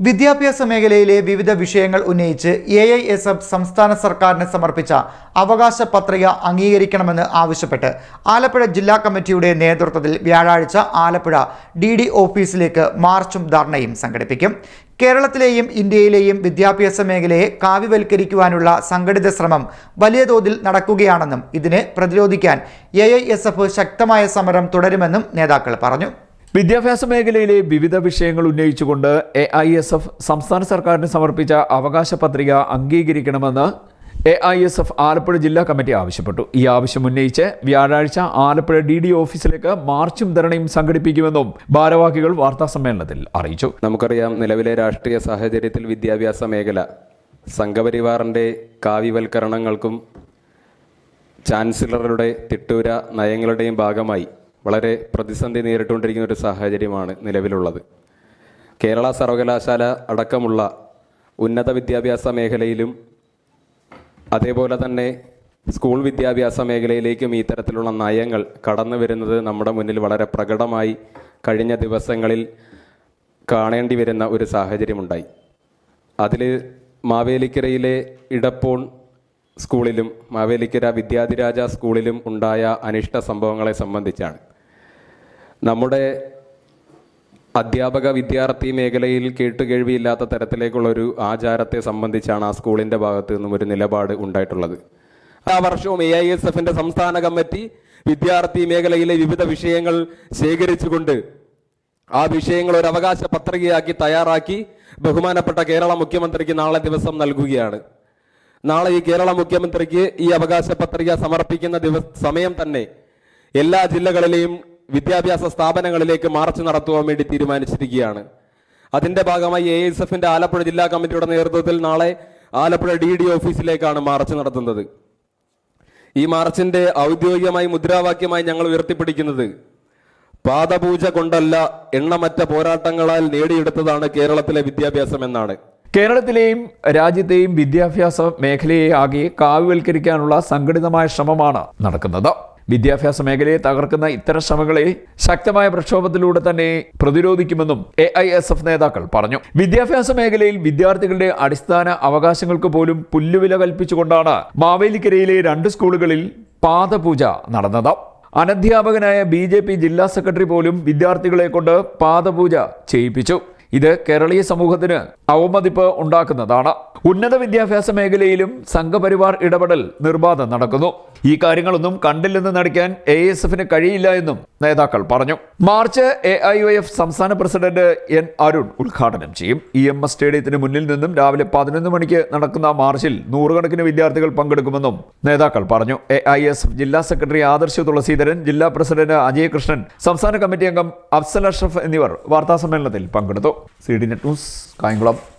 വിദ്യാഭ്യാസ മേഖലയിലെ വിവിധ വിഷയങ്ങൾ ഉന്നയിച്ച് എ ഐ എസ് എഫ് സംസ്ഥാന സർക്കാരിന് സമർപ്പിച്ച അവകാശ പത്രിക അംഗീകരിക്കണമെന്ന് ആവശ്യപ്പെട്ട് ആലപ്പുഴ ജില്ലാ കമ്മിറ്റിയുടെ നേതൃത്വത്തിൽ വ്യാഴാഴ്ച ആലപ്പുഴ ഡി ഡി ഓഫീസിലേക്ക് മാർച്ചും ധർണയും സംഘടിപ്പിക്കും. കേരളത്തിലെയും ഇന്ത്യയിലെയും വിദ്യാഭ്യാസ മേഖലയെ കാവ്യവൽക്കരിക്കുവാനുള്ള സംഘടിത ശ്രമം വലിയ തോതിൽ നടക്കുകയാണെന്നും ഇതിനെ പ്രതിരോധിക്കാൻ എ ശക്തമായ സമരം തുടരുമെന്നും നേതാക്കൾ പറഞ്ഞു. വിദ്യാഭ്യാസ മേഖലയിലെ വിവിധ വിഷയങ്ങൾ ഉന്നയിച്ചുകൊണ്ട് എ ഐ എസ് എഫ് സംസ്ഥാന സർക്കാരിന് സമർപ്പിച്ച അവകാശ പത്രിക അംഗീകരിക്കണമെന്ന് A I S F Alappuzha ജില്ലാ കമ്മിറ്റി ആവശ്യപ്പെട്ടു. ഈ ആവശ്യം ഉന്നയിച്ച് വ്യാഴാഴ്ച ആലപ്പുഴ ഡി ഡി ഓഫീസിലേക്ക് മാർച്ചും ധരണയും സംഘടിപ്പിക്കുമെന്നും ഭാരവാഹികൾ വാർത്താ സമ്മേളനത്തിൽ അറിയിച്ചു. നമുക്കറിയാം നിലവിലെ രാഷ്ട്രീയ സാഹചര്യത്തിൽ വിദ്യാഭ്യാസ മേഖല സംഘപരിവാറിന്റെ കാവ്യവൽക്കരണങ്ങൾക്കും ചാൻസലറുടെ തിട്ടൂര നയങ്ങളുടെയും ഭാഗമായി വളരെ പ്രതിസന്ധി നേരിട്ടുകൊണ്ടിരിക്കുന്ന ഒരു സാഹചര്യമാണ് നിലവിലുള്ളത്. കേരള സർവകലാശാല അടക്കമുള്ള ഉന്നത വിദ്യാഭ്യാസ മേഖലയിലും അതേപോലെ തന്നെ സ്കൂൾ വിദ്യാഭ്യാസ മേഖലയിലേക്കും ഈ തരത്തിലുള്ള നയങ്ങൾ കടന്നു വരുന്നത് നമ്മുടെ മുന്നിൽ വളരെ പ്രകടമായി കഴിഞ്ഞ ദിവസങ്ങളിൽ കാണേണ്ടി വരുന്ന ഒരു സാഹചര്യമുണ്ടായി. അതിൽ മാവേലിക്കരയിലെ ഇടപ്പോൺ സ്കൂളിലും മാവേലിക്കര വിദ്യാധിരാജ സ്കൂളിലും ഉണ്ടായ അനിഷ്ട സംഭവങ്ങളെ സംബന്ധിച്ചാണ്. നമ്മുടെ അധ്യാപക വിദ്യാർത്ഥി മേഖലയിൽ കേട്ടുകേഴ്വിയില്ലാത്ത തരത്തിലേക്കുള്ളൊരു ആചാരത്തെ സംബന്ധിച്ചാണ് ആ സ്കൂളിന്റെ ഭാഗത്തു നിന്നും ഒരു നിലപാട് ഉണ്ടായിട്ടുള്ളത്. ആ വർഷവും എ ഐ എസ് എഫിന്റെ സംസ്ഥാന കമ്മിറ്റി വിദ്യാർത്ഥി മേഖലയിലെ വിവിധ വിഷയങ്ങൾ ശേഖരിച്ചുകൊണ്ട് ആ വിഷയങ്ങൾ ഒരു അവകാശ പത്രികയാക്കി തയ്യാറാക്കി ബഹുമാനപ്പെട്ട കേരള മുഖ്യമന്ത്രിക്ക് നാളെ ദിവസം നൽകുകയാണ്. നാളെ ഈ കേരള മുഖ്യമന്ത്രിക്ക് ഈ അവകാശ പത്രിക സമർപ്പിക്കുന്ന ദിവസ സമയം തന്നെ എല്ലാ ജില്ലകളിലെയും വിദ്യാഭ്യാസ സ്ഥാപനങ്ങളിലേക്ക് മാർച്ച് നടത്തുവാൻ വേണ്ടി തീരുമാനിച്ചിരിക്കുകയാണ്. അതിന്റെ ഭാഗമായി എ എസ് എഫിന്റെ ആലപ്പുഴ ജില്ലാ കമ്മിറ്റിയുടെ നേതൃത്വത്തിൽ നാളെ ആലപ്പുഴ ഡി ഡി ഓഫീസിലേക്കാണ് മാർച്ച് നടത്തുന്നത്. ഈ മാർച്ചിന്റെ ഔദ്യോഗികമായി മുദ്രാവാക്യമായി ഞങ്ങൾ ഉയർത്തിപ്പിടിക്കുന്നത് പാദപൂജ കൊണ്ടല്ല എണ്ണമറ്റ പോരാട്ടങ്ങളാൽ നേടിയെടുത്തതാണ് കേരളത്തിലെ വിദ്യാഭ്യാസം എന്നാണ്. കേരളത്തിലെയും രാജ്യത്തെയും വിദ്യാഭ്യാസ മേഖലയെ ആകെ കാവ്യവൽക്കരിക്കാനുള്ള സംഘടിതമായ ശ്രമമാണ് നടക്കുന്നത്. വിദ്യാഭ്യാസ മേഖലയെ തകർക്കുന്ന ഇത്തരം ശ്രമങ്ങളെ ശക്തമായ പ്രക്ഷോഭത്തിലൂടെ തന്നെ പ്രതിരോധിക്കുമെന്നും എ ഐ എസ് എഫ് നേതാക്കൾ പറഞ്ഞു. വിദ്യാഭ്യാസ മേഖലയിൽ വിദ്യാർത്ഥികളുടെ അടിസ്ഥാന അവകാശങ്ങൾക്ക് പോലും പുല്ലുവില കൽപ്പിച്ചുകൊണ്ടാണ് മാവേലിക്കരയിലെ രണ്ട് സ്കൂളുകളിൽ പാദപൂജ നടന്നത്. അനധ്യാപകനായ ബി ജില്ലാ സെക്രട്ടറി പോലും വിദ്യാർത്ഥികളെ കൊണ്ട് പാദപൂജ ചെയ്യിപ്പിച്ചു. ഇത് കേരളീയ സമൂഹത്തിന് അവമതിപ്പ് ഉണ്ടാക്കുന്നതാണ്. ഉന്നത വിദ്യാഭ്യാസ മേഖലയിലും സംഘപരിവാർ ഇടപെടൽ നിർബാധം നടക്കുന്നു. ഈ കാര്യങ്ങളൊന്നും കണ്ടില്ലെന്ന് നടിക്കാൻ എ എസ് എഫിന് കഴിയില്ല എന്നും നേതാക്കൾ പറഞ്ഞു. മാർച്ച് എ ഐ എഫ് സംസ്ഥാന പ്രസിഡന്റ് എൻ അരുൺ ഉദ്ഘാടനം ചെയ്യും. ഇ എം എസ് സ്റ്റേഡിയത്തിന് മുന്നിൽ നിന്നും രാവിലെ പതിനൊന്ന് മണിക്ക് നടക്കുന്ന മാർച്ചിൽ നൂറുകണക്കിന് വിദ്യാർത്ഥികൾ പങ്കെടുക്കുമെന്നും നേതാക്കൾ പറഞ്ഞു. എ ഐ എസ് ജില്ലാ സെക്രട്ടറി ആദർശ് തുളസീധരൻ ജില്ലാ പ്രസിഡന്റ് അജയ് കൃഷ്ണൻ സംസ്ഥാന കമ്മിറ്റി അംഗം അഫ്സൽ അഷ്റഫ് എന്നിവർ വാർത്താസമ്മേളനത്തിൽ പങ്കെടുത്തു. C D net news Kayamkulam.